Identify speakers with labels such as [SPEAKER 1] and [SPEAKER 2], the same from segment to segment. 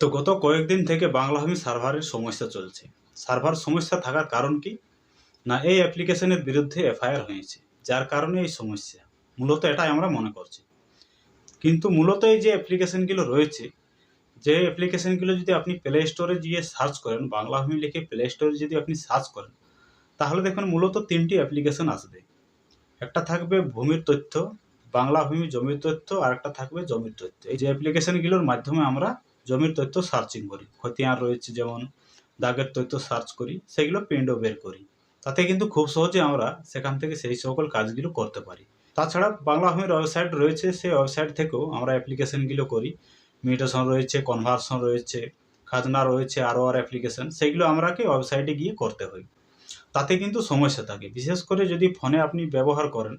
[SPEAKER 1] তো গত কয়েকদিন থেকে বাংলাভূমি সার্ভারের সমস্যা চলছে। সার্ভার সমস্যা থাকার কারণ কি? না, এই অ্যাপ্লিকেশনের বিরুদ্ধে এফআইআর হয়েছে, যার কারণে এই সমস্যা। মূলত এটাই আমরা মনে করছি। কিন্তু মূলত এই যে অ্যাপ্লিকেশনগুলো রয়েছে, যে অ্যাপ্লিকেশনগুলো যদি আপনি প্লে স্টোরে গিয়ে সার্চ করেন বাংলাভূমি লিখে প্লে স্টোরে যদি আপনি সার্চ করেন, তাহলে দেখবেন মূলত তিনটি অ্যাপ্লিকেশন আসবে। একটা থাকবে ভূমির তথ্য, বাংলা ভূমি জমির তথ্য, আর একটা থাকবে জমির তথ্য। এই যে অ্যাপ্লিকেশনগুলোর মাধ্যমে আমরা জমির তথ্য সার্চিং করি, খতিয়ান রয়েছে যেমন দাগের তথ্য সার্চ করি, সেগুলো প্রিন্টও বের করি। তাতে কিন্তু খুব সহজে আমরা সেখান থেকে সেই সকল কাজগুলো করতে পারি। তাছাড়া বাংলা ভূমির ওয়েবসাইট রয়েছে, সেই ওয়েবসাইট থেকেও আমরা অ্যাপ্লিকেশনগুলো করি। মিউটেশন রয়েছে কনভার্সন রয়েছে, খাজনা রয়েছে আরও আর অ্যাপ্লিকেশন, সেগুলো আমরাকে ওয়েবসাইটে গিয়ে করতে হয়। তাতে কিন্তু সমস্যা থাকে। বিশেষ করে যদি ফোনে আপনি ব্যবহার করেন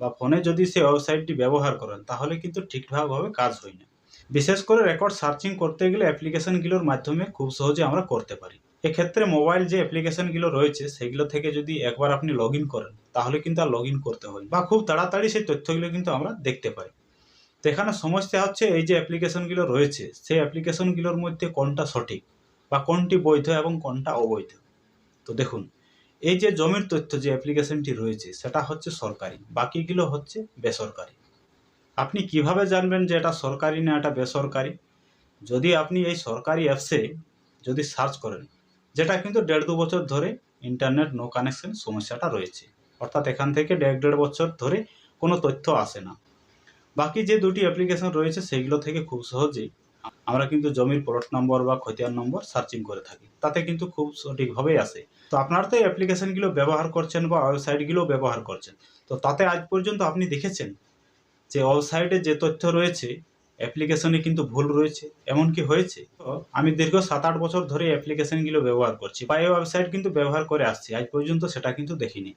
[SPEAKER 1] বা ফোনে যদি সেই ওয়েবসাইটটি ব্যবহার করেন, তাহলে কিন্তু ঠিকঠাকভাবে কাজ হয় না। বিশেষ করে রেকর্ড সার্চিং করতে গেলে অ্যাপ্লিকেশনগুলোর মাধ্যমে খুব সহজে আমরা করতে পারি। এক্ষেত্রে মোবাইল যে অ্যাপ্লিকেশনগুলো রয়েছে, সেগুলো থেকে যদি একবার আপনি লগ করেন, তাহলে কিন্তু আর লগ করতে হয়। বা খুব তাড়াতাড়ি সেই তথ্যগুলো কিন্তু আমরা দেখতে পাই। তো এখানে সমস্যা হচ্ছে, এই যে অ্যাপ্লিকেশনগুলো রয়েছে, সেই অ্যাপ্লিকেশনগুলোর মধ্যে কোনটা সঠিক? বা কোনটি বৈধ এবং কোনটা অবৈধ? তো দেখুন, এই যে জমির তথ্য যে অ্যাপ্লিকেশনটি রয়েছে, সেটা হচ্ছে সরকারি, বাকিগুলো হচ্ছে বেসরকারি। আপনি কীভাবে জানবেন যে এটা সরকারি না এটা বেসরকারি? যদি আপনি এই সরকারি অ্যাপসে যদি সার্চ করেন, যেটা কিন্তু দেড় দু বছর ধরে ইন্টারনেট নো কানেকশন সমস্যাটা রয়েছে, অর্থাৎ এখান থেকে দেড় দেড় বছর ধরে কোনো তথ্য আসে না। বাকি যে দুটি অ্যাপ্লিকেশন রয়েছে, সেইগুলো থেকে খুব সহজেই আমরা কিন্তু জমির প্লট নম্বর বা খতিয়ান নম্বর সার্চিং করে থাকি। তাতে কিন্তু খুব সঠিকভাবেই আসে। তো আপনারা তো এই অ্যাপ্লিকেশনগুলো ব্যবহার করছেন বা ওয়েবসাইটগুলো ব্যবহার করছেন। তো তাতে আজ পর্যন্ত আপনি দেখেছেন যে ওয়েবসাইটে যে তথ্য রয়েছে অ্যাপ্লিকেশনে কিন্তু ভুল রয়েছে। এমন কি হয়েছে আমি দীর্ঘ সাত আট বছর ধরে অ্যাপ্লিকেশনগুলো ব্যবহার করছি। বা এই ওয়েবসাইট কিন্তু ব্যবহার করে আসছি। আজ পর্যন্ত সেটা কিন্তু দেখিনি।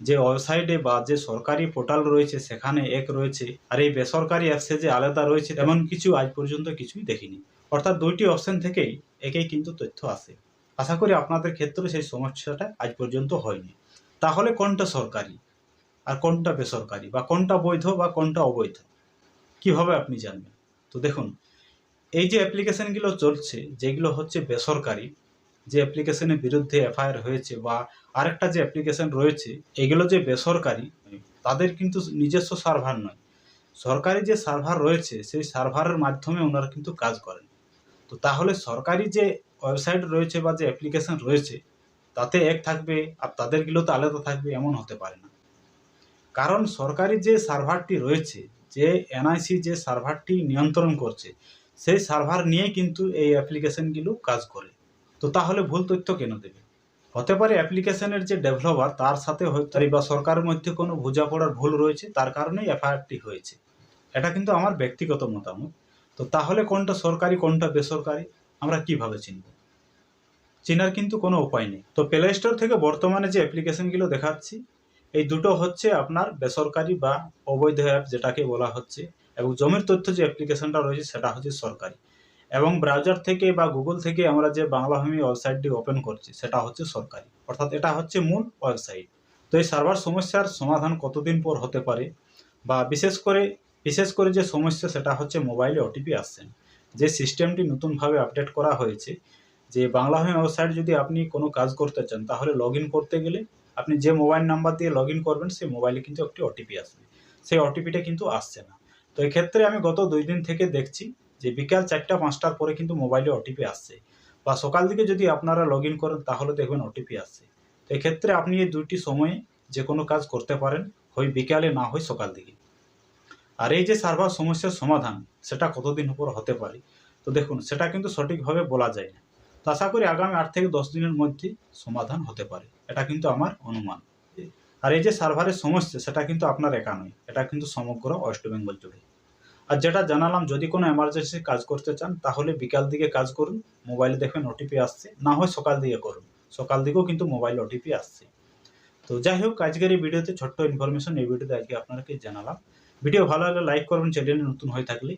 [SPEAKER 1] যে ওয়েবসাইটে বা যে সরকারি পোর্টাল রয়েছে, সেখানে এক রয়েছে। আর এই বেসরকারি অ্যাপসে যে আলাদা রয়েছে, এমন কিছু আজ পর্যন্ত কিছুই দেখিনি। অর্থাৎ দুইটি অপশন থেকেই একেই কিন্তু তথ্য আসে। আশা করি আপনাদের ক্ষেত্রে সেই সমস্যাটা আজ পর্যন্ত হয়নি। তাহলে কোনটা সরকারি? আর কোনটা বেসরকারি বা কোনটা বৈধ বা কোনটা অবৈধ? কীভাবে আপনি জানবেন? তো দেখুন, এই যে অ্যাপ্লিকেশনগুলো চলছে, যেগুলো হচ্ছে বেসরকারি, যে অ্যাপ্লিকেশনের বিরুদ্ধে এফআইআর হয়েছে বা আরেকটা যে অ্যাপ্লিকেশন রয়েছে, এগুলো যে বেসরকারি, তাদের কিন্তু নিজস্ব সার্ভার নয়। সরকারি যে সার্ভার রয়েছে, সেই সার্ভারের মাধ্যমে ওনারা কিন্তু কাজ করেন। তো তাহলে সরকারি যে ওয়েবসাইট রয়েছে বা যে অ্যাপ্লিকেশন রয়েছে, তাতে এক থাকবে আর তাদেরগুলো তো আলাদা থাকবে, এমন হতে পারে না। কারণ সরকারি যে সার্ভারটি রয়েছে, যে এনআইসি যে সার্ভারটি নিয়ন্ত্রণ করছে, সেই সার্ভার নিয়ে কিন্তু এই অ্যাপ্লিকেশনগুলো কাজ করে। তো তাহলে ভুল তথ্য কেন দেবে? হতে পারে অ্যাপ্লিকেশনের যে ডেভেলপার, তার সাথে বা সরকারের মধ্যে কোনো বোঝাপড়ার ভুল রয়েছে, তার কারণেই এফআইআরটি হয়েছে। এটা কিন্তু আমার ব্যক্তিগত মতামত। তো তাহলে কোনটা সরকারি, কোনটা বেসরকারি, আমরা কীভাবে চিনব? চেনার কিন্তু কোনো উপায় নেই। তো প্লে স্টোর থেকে বর্তমানে যে অ্যাপ্লিকেশনগুলো দেখাচ্ছি এই দুটো হচ্ছে আপনার বেসরকারি বা অবৈধ অ্যাপ যেটাকে বলা হচ্ছে এবং জমির তথ্য যে অ্যাপ্লিকেশনটা রয়েছে সেটা হচ্ছে সরকারি। এবং ব্রাউজার থেকে বা গুগল থেকে আমরা যে বাংলা ভূমি ওয়েবসাইটটি ওপেন করছি সেটা হচ্ছে সরকারি। অর্থাৎ এটা হচ্ছে মূল ওয়েবসাইট তো এই সার্ভার সমস্যার সমাধান কতদিন পর হতে পারে? বা বিশেষ করে বিশেষ করে যে সমস্যা সেটা হচ্ছে মোবাইলে ওটিপি আসছেন যে সিস্টেমটি নতুনভাবে আপডেট করা হয়েছে, যে বাংলা ভূমি ওয়েবসাইট যদি আপনি কোনো কাজ করতে চান, তাহলে লগ করতে গেলে আপনি যে মোবাইল নাম্বার দিয়ে লগ করবেন, সেই মোবাইলে কিন্তু একটি ওটিপি আসবে। সেই ওটিপিটা কিন্তু আসছে না। তো এক্ষেত্রে আমি গত দুই দিন থেকে দেখছি যে বিকাল চারটা, পাঁচটার পরে কিন্তু মোবাইলে ওটিপি আসছে। বা সকাল দিকে যদি আপনারা লগ ইন করেন, তাহলে দেখবেন ওটিপি আসছে। তো এক্ষেত্রে আপনি এই দুইটি সময়ে যে কোনো কাজ করতে পারেন, হয় বিকালে, না হয় সকাল দিকে। আর এই যে সার্ভার সমস্যার সমাধান, সেটা কতদিন উপর হতে পারে? তো দেখুন, সেটা কিন্তু সঠিকভাবে বলা যায় না। আশা করি আগামী আট থেকে দশ দিনের মধ্যে সমাধান হতে পারে। এটা কিন্তু আমার অনুমান। আর এই যে সার্ভারের সমস্যা, সেটা কিন্তু আপনার একা নয়। এটা কিন্তু সমগ্র ওয়েস্ট বেঙ্গল জুড়ে। আর যেটা জানালাম, যদি কোনো এমার্জেন্সি কাজ করতে চান, তাহলে বিকাল দিকে কাজ করুন মোবাইলে দেখবেন ওটিপি আসছে। না হয় সকাল দিকে করুন। সকাল দিকেও কিন্তু মোবাইল ওটিপি আসছে। তো যাই হোক, আজকের এই ভিডিওতে ছোট্ট ইনফরমেশন এই ভিডিওতে আজকে আপনাকে জানালাম। ভিডিও ভালো লাগলে লাইক করবেন চ্যানেলে নতুন হয়ে থাকলে।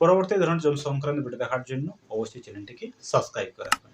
[SPEAKER 1] পরবর্তী ধরনের জল সংক্রান্ত ভিডিও দেখার জন্য অবশ্যই চ্যানেলটিকে সাবস্ক্রাইব করে রাখবেন।